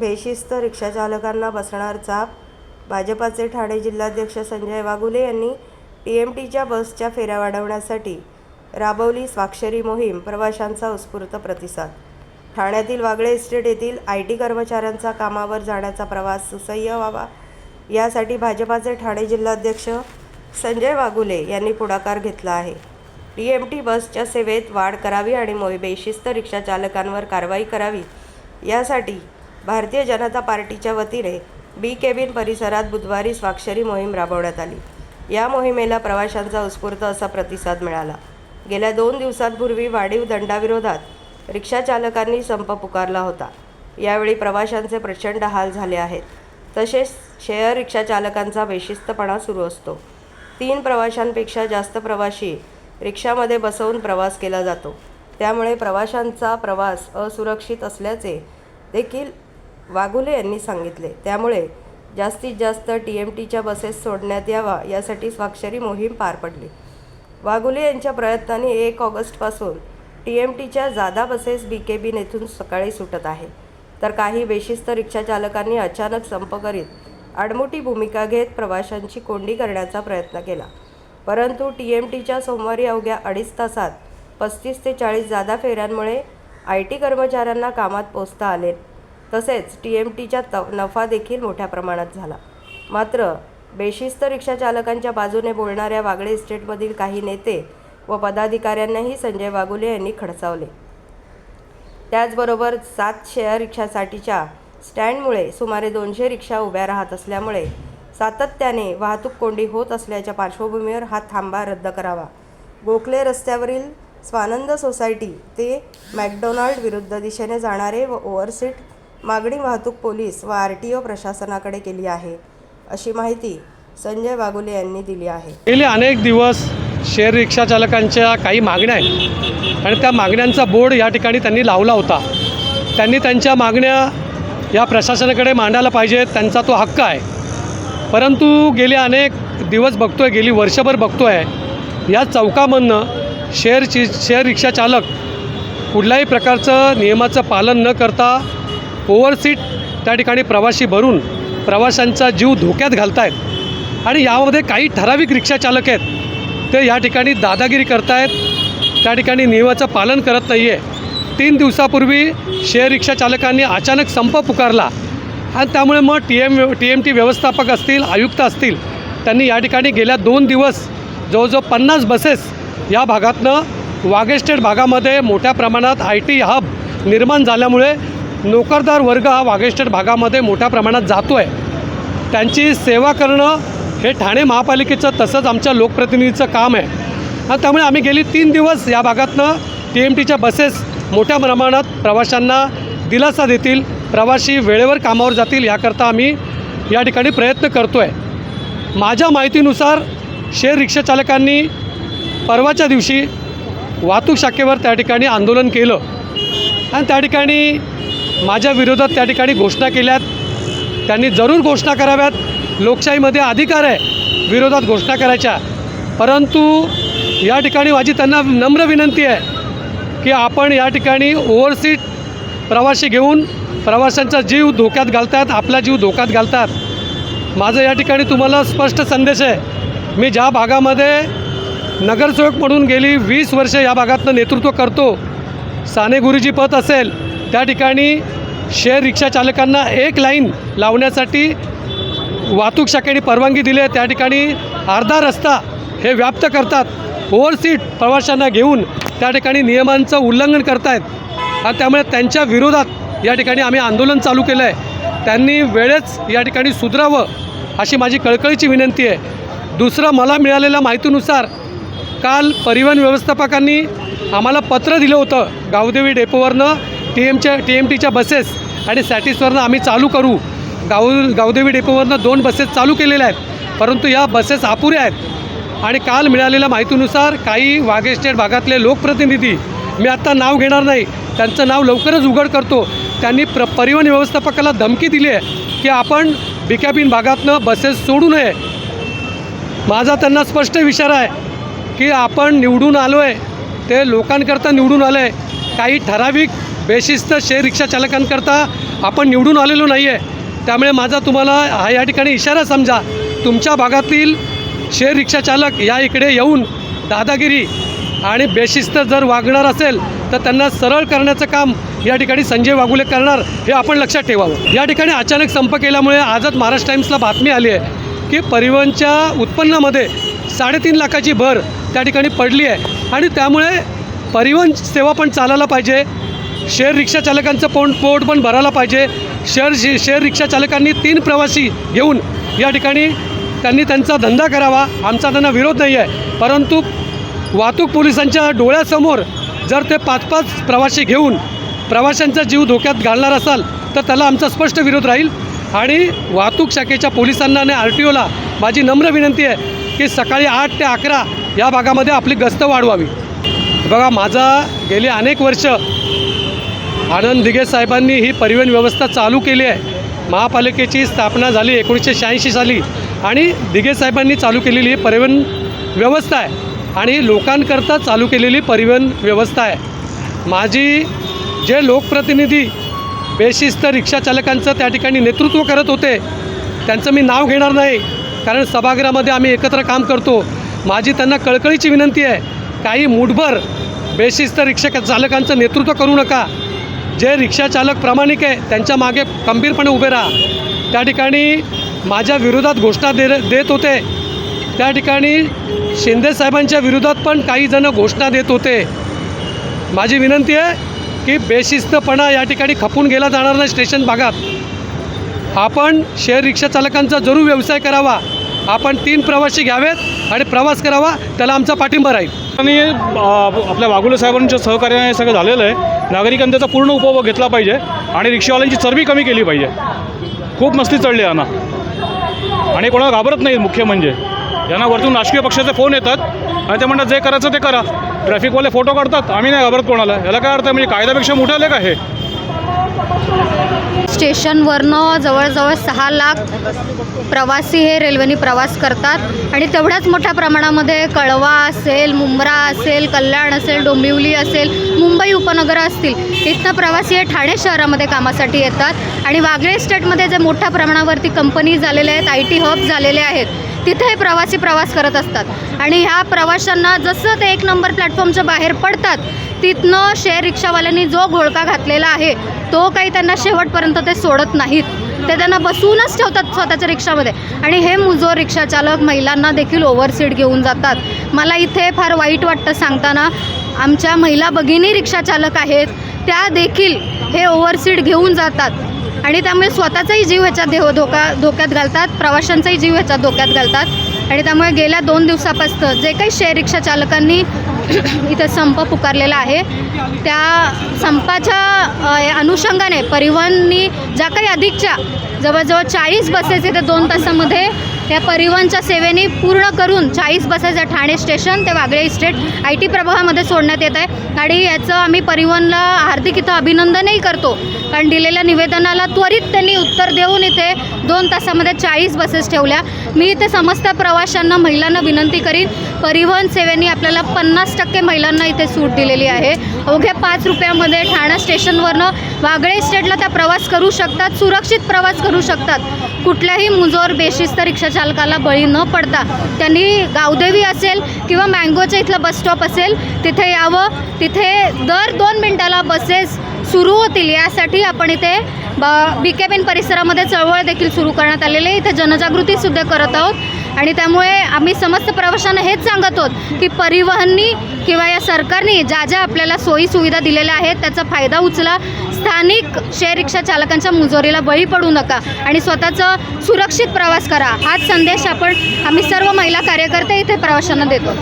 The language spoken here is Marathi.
बेशिस्त रिक्षाचालकांना बसणार चाप? भाजपाचे ठाणे जिल्हाध्यक्ष संजय वाघुले यांनी टी एम टीच्या बसच्या फेऱ्या वाढवण्यासाठी राबवली स्वाक्षरी मोहीम प्रवाशांचा उत्स्फूर्त प्रतिसाद. ठाण्यातील वागळे इस्टेट येथील आय टी कर्मचाऱ्यांचा कामावर जाण्याचा प्रवास सुसह्य व्हावा यासाठी भाजपाचे ठाणे जिल्हाध्यक्ष संजय वाघुले यांनी पुढाकार घेतला आहे. टी एम टी बसच्या सेवेत वाढ करावी आणि मोही बेशिस्त रिक्षाचालकांवर कारवाई करावी यासाठी भारतीय जनता पार्टीच्या वतीने बी केबिन परिसरात बुधवारी स्वाक्षरी मोहीम राबवण्यात आली. या मोहिमेला प्रवाशांचा उत्स्फूर्त असा प्रतिसाद मिळाला. गेल्या दोन दिवसांपूर्वी वाढीव दंडाविरोधात रिक्षाचालकांनी संप पुकारला होता. यावेळी प्रवाशांचे प्रचंड हाल झाले आहेत. तसेच शेअर रिक्षाचालकांचा बेशिस्तपणा सुरू असतो. तीन प्रवाशांपेक्षा जास्त प्रवाशी रिक्षामध्ये बसवून प्रवास केला जातो. त्यामुळे प्रवाशांचा प्रवास असुरक्षित असल्याचे देखील वाघुले यांनी सांगितले. त्यामुळे जास्तीत जास्त टी एम टीच्या बसेस सोडण्यात यावा यासाठी स्वाक्षरी मोहीम पार पडली. वाघुले यांच्या प्रयत्नांनी एक ऑगस्टपासून टी एम टीच्या जादा बसेस बी के बीन येथून सकाळी सुटत आहे. तर काही बेशिस्त रिक्षाचालकांनी अचानक संप करीत आडमुठी भूमिका घेत प्रवाशांची कोंडी करण्याचा प्रयत्न केला. परंतु टी एम टीच्या सोमवारी अवघ्या अडीच तासात पस्तीस ते चाळीस जादा फेऱ्यांमुळे आय टी कर्मचाऱ्यांना कामात पोचता आले तसेच टी एम टीच्या त नफा देखील मोठ्या प्रमाणात झाला. मात्र बेशिस्त रिक्षाचालकांच्या बाजूने बोलणाऱ्या वागळे इस्टेटमधील काही नेते व पदाधिकाऱ्यांनाही संजय वागुले यांनी खडसावले. त्याचबरोबर सात शेअर रिक्षासाठीच्या स्टँडमुळे सुमारे दोनशे रिक्षा उभ्या राहत असल्यामुळे सातत्याने वाहतूक कोंडी होत असल्याच्या पार्श्वभूमीवर हा थांबा रद्द करावा. गोखले रस्त्यावरील स्वानंद सोसायटी ते मॅकडोनाल्ड विरुद्ध दिशेने जाणारे व ओव्हरसीट मागणी वाहतूक पोलीस व आर टी ओ प्रशासनाकडे केली आहे अशी माहिती संजय वागुले यांनी दिली आहे. गेले अनेक दिवस शेअर रिक्षा चालकांच्या काही मागण्या आहेत आणि त्या मागण्यांचा बोर्ड या ठिकाणी त्यांनी लावला होता. त्यांनी त्यांच्या मागण्या या प्रशासनाकडे मांडायला पाहिजेत त्यांचा तो हक्क आहे. परंतु गेले अनेक दिवस बघतो आहे गेली वर्षभर बघतो आहे या चौकामधनं शेअरची शेअर रिक्षा चालक कुठल्याही प्रकारचं नियमाचं पालन न करता ओव्हरसीट त्या ठिकाणी प्रवाशी भरून प्रवाशांचा जीव धोक्यात घालत आहेत आणि यामध्ये काही ठराविक रिक्षाचालक आहेत. ते या ठिकाणी दादागिरी करतायत. त्या ठिकाणी नियमाचं पालन करत नाही आहे तीन दिवसापूर्वी शेअर रिक्षा चालकांनी अचानक संप पुकारला. आणि त्यामुळे मग T M T M T व्यवस्थापक असतील आयुक्त असतील त्यांनी या ठिकाणी गेल्या दोन दिवस जवळजवळ पन्नास बसेस या भागातनं वागेस्टेड भागामध्ये मोठ्या प्रमाणात आय टी हब निर्माण झाल्यामुळे नोकरदार वर्ग हा वागेश्वर भागामध्ये मोठ्या प्रमाणात जातो आहे त्यांची सेवा करणं हे ठाणे महापालिकेचं तसंच आमच्या लोकप्रतिनिधीचं काम आहे. आणि त्यामुळे आम्ही गेली तीन दिवस या भागातनं टी एम टीच्या बसेस मोठ्या प्रमाणात प्रवाशांना दिलासा देतील. प्रवासी वेळेवर कामावर जातील याकरता आम्ही या ठिकाणी प्रयत्न करतो आहे माझ्या माहितीनुसार शेअर रिक्षाचालकांनी परवाच्या दिवशी वाहतूक शाखेवर त्या ठिकाणी आंदोलन केलं. आणि त्या ठिकाणी माझ्या विरोधात त्या ठिकाणी घोषणा केल्यात. त्यांनी जरूर घोषणा कराव्यात. लोकशाहीमध्ये अधिकार आहे विरोधात घोषणा करायच्या. परंतु या ठिकाणी माझी त्यांना नम्र विनंती आहे की आपण या ठिकाणी ओव्हरसीट प्रवासी घेऊन प्रवाशांचा जीव धोक्यात घालतात आपला जीव धोक्यात घालतात. माझं या ठिकाणी तुम्हाला स्पष्ट संदेश आहे. मी ज्या भागामध्ये नगरसेवक म्हणून गेली वीस वर्ष या भागातनं नेतृत्व करतो साने गुरुजी पथ असेल त्या ठिकाणी शेअर रिक्षा चालकांना एक लाईन लावण्यासाठी वाहतूक शाखेने परवानगी दिली आहे. त्या ठिकाणी अर्धा रस्ता हे व्याप्त करतात. ओव्हरसीट प्रवाशांना घेऊन त्या ठिकाणी नियमांचं उल्लंघन करतायत. आणि त्यामुळे त्यांच्या विरोधात या ठिकाणी आम्ही आंदोलन चालू केलं आहे. त्यांनी वेळेच या ठिकाणी सुधरावं अशी माझी कळकळीची विनंती आहे. दुसरं मला मिळालेल्या माहितीनुसार काल परिवहन व्यवस्थापकांनी आम्हाला पत्र दिलं होतं गावदेवी डेपोवरनं. टी एमच्या टी एम टीच्या बसेस आणि सॅटिसवरनं आम्ही चालू करू. गाव गावदेवी डेपोवरनं दोन बसेस चालू केलेल्या आहेत. परंतु या बसेस अपुऱ्या आहेत. आणि काल मिळालेल्या माहितीनुसार काही वाघेस्टेट भागातले लोकप्रतिनिधी मी आत्ता नाव घेणार नाही त्यांचं नाव लवकरच उघड करतो. त्यांनी प्र परिवहन व्यवस्थापकाला धमकी दिली आहे की आपण बिकॅबिन भागातनं बसेस सोडू नये. माझा त्यांना स्पष्ट विचार आहे की आपण निवडून आलो आहे ते लोकांकरता निवडून आलं आहे काही ठराविक बेशिस्त शेअर रिक्षा चालकांकरता आपण निवडून आलेलो नाही आहे त्यामुळे माझा तुम्हाला हा या ठिकाणी इशारा समजा. तुमच्या भागातील शेअर रिक्षा चालक या इकडे येऊन दादागिरी आणि बेशिस्त जर वागणार असेल तर त्यांना सरळ करण्याचं काम या ठिकाणी संजय वागुले करणार हे आपण लक्षात ठेवावं. या ठिकाणी अचानक संप केल्यामुळे आजच महाराष्ट्र टाईम्सला बातमी आली आहे की परिवहनच्या उत्पन्नामध्ये साडेतीन लाखाची भर त्या ठिकाणी पडली आहे. आणि त्यामुळे परिवहन सेवा पण चालायला पाहिजे. शेअर रिक्षा चालकांचं पोट पोट पण भरायला पाहिजे. शेअर शे शेअर रिक्षा चालकांनी तीन प्रवासी घेऊन या ठिकाणी त्यांनी त्यांचा धंदा करावा. आमचा त्यांना विरोध नाही आहे. परंतु वाहतूक पोलिसांच्या डोळ्यासमोर जर ते पाच पाच प्रवासी घेऊन प्रवाशांचा जीव धोक्यात घालणार असाल तर त्याला आमचा स्पष्ट विरोध राहील. आणि वाहतूक शाखेच्या पोलिसांना आणि आर टी ओला माझी नम्र विनंती आहे की सकाळी आठ ते अकरा या भागामध्ये आपली गस्त वाढवावी. बघा माझा गेली अनेक वर्ष आनंद दिघे साहेबांनी ही परिवहन व्यवस्था चालू केली आहे. महापालिकेची स्थापना झाली एकोणीसशे शहाऐंशी साली आणि दिघे साहेबांनी चालू केलेली ही परिवहन व्यवस्था आहे आणि लोकांकरता चालू केलेली परिवहन व्यवस्था आहे. माझी जे लोकप्रतिनिधी बेशिस्त रिक्षाचालकांचं त्या ठिकाणी नेतृत्व करत होते त्यांचं मी नाव घेणार नाही कारण सभागृहामध्ये आम्ही एकत्र काम करतो. माझी त्यांना कळकळीची विनंती आहे काही मूठभर बेशिस्त रिक्षा चालकांचं नेतृत्व करू नका. जे रिक्षाचालक प्रामाणिक आहे त्यांच्या मागे खंबीरपणे उभे राहा. त्या ठिकाणी माझ्या विरोधात घोषणा दे देत होते. त्या ठिकाणी शिंदे साहेबांच्या विरोधात पण काही जण घोषणा देत होते. माझी विनंती आहे की बेशिस्तपणा या ठिकाणी खपून गेला जाणार नाही स्टेशन भागात. आपण शेअर रिक्षा चालकांचा जरूर व्यवसाय करावा. आपण तीन प्रवासी घ्यावेत आणि प्रवास करावा त्याला आमचा पाठिंबा राहील. आणि आपल्या वाघुले साहेबांच्या सहकार्याने हे सगळं झालेलं आहे. नागरिकांनी त्याचा पूर्ण उपभोग घेतला पाहिजे आणि रिक्षावाल्यांची चरबी कमी केली पाहिजे. खूप मस्ती चढली यांना. आणि कोणाला घाबरत नाही मुख्य म्हणजे. यांना वरतून राजकीय पक्षाचे फोन येतात आणि ते म्हणतात जे करायचं ते करा. ट्रॅफिकवाले फोटो काढतात. आम्ही नाही घाबरत कोणाला. याला काय अर्थ आहे? म्हणजे कायद्यापेक्षा मोठं आहे का हे? स्टेशनवरनं जवळजवळ सहा लाख प्रवासी हे रेल्वेने प्रवास करतात. आणि तेवढ्याच मोठ्या प्रमाणामध्ये कळवा असेल मुंब्रा असेल कल्याण असेल डोंबिवली असेल मुंबई उपनगरं असतील इथनं प्रवासी हे ठाणे शहरामध्ये कामासाठी येतात. आणि वागळे स्टेटमध्ये जे मोठ्या प्रमाणावरती कंपनीज झालेले आहेत आय टी हब झालेले आहेत तिथे हे प्रवासी प्रवास करत असतात. आणि ह्या प्रवाशांना जसं ते एक नंबर प्लॅटफॉर्मच्या बाहेर पडतात तिथनं शेअर रिक्षावाल्यांनी जो घोळका घातलेला आहे तो काही त्यांना शेवटपर्यंत ते सोडत नाहीत. ते त्यांना बसूनच ठेवतात स्वतःच्या रिक्षामध्ये. आणि हे मुजोर रिक्षाचालक महिलांना देखील ओव्हरसीट घेऊन जातात. मला इथे फार वाईट वाटतं सांगताना. आमच्या महिला भगिनी रिक्षाचालक आहेत. त्या देखील हे ओव्हरसीट घेऊन जातात. आणि त्यामुळे स्वतःचाही जीव ह्याच्यात देव धोका धोक्यात घालतात. प्रवाशांचाही जीव ह्याच्यात धोक्यात घालतात. आणि त्यामुळे गेल्या दोन दिवसापासून जे काही शेअर रिक्षा चालकांनी इथं संप पुकारलेला आहे त्या संपाच्या अनुषंगाने परिवहननी ज्या काही अधिकच्या जवळजवळ चाळीस बसेस इथे दोन तासामध्ये या परिवहनच्या सेवेने पूर्ण करून चाळीस बसेस या ठाणे स्टेशन ते वागळे इस्टेट आय टी प्रभागामध्ये सोडण्यात येत आहे. आणि याचं आम्ही परिवहनला हार्दिक इथं अभिनंदनही करतो. कारण दिलेल्या निवेदनाला त्वरित ते उत्तर देऊन इथे दोन तासामध्ये चाळीस बसेस ठेवल्या. मी इथे समस्त प्रवाशांना महिलांना विनंती करीन परिवहन सेवेने आपल्याला पन्नास टक्के महिलांना इथे सूट दिलेली आहे. अवघ्या पाच रुपयामध्ये ठाणा स्टेशनवरनं वागळे इस्टेटला त्या प्रवास करू शकतात सुरक्षित प्रवास करू शकतात. कुठल्याही मुजोर बेशिस्त रिक्षाचालकाला बळी न पडता त्यांनी गावदेवी असेल किंवा मँगोच्या इथलं बस स्टॉप असेल तिथे यावं. तिथे दर दोन मिनटाला बसेस सुरू होतील यासाठी आपण इथे ब बी के परिसरामध्ये चळवळ देखील सुरू करण्यात आलेली आहे. इथे जनजागृतीसुद्धा करत आहोत. आणि त्यामुळे आम्ही समस्त प्रवाशांना हेच सांगत आहोत की परिवहननी किंवा या सरकारने ज्या ज्या आपल्याला सोयी सुविधा दिलेल्या आहेत त्याचा फायदा उचला. स्थानिक शेअर रिक्षा चालकांच्या मुजोरीला बळी पडू नका आणि स्वतःचं सुरक्षित प्रवास करा. हाच संदेश आपण आम्ही सर्व महिला कार्यकर्ते इथे प्रवाशांना देतो.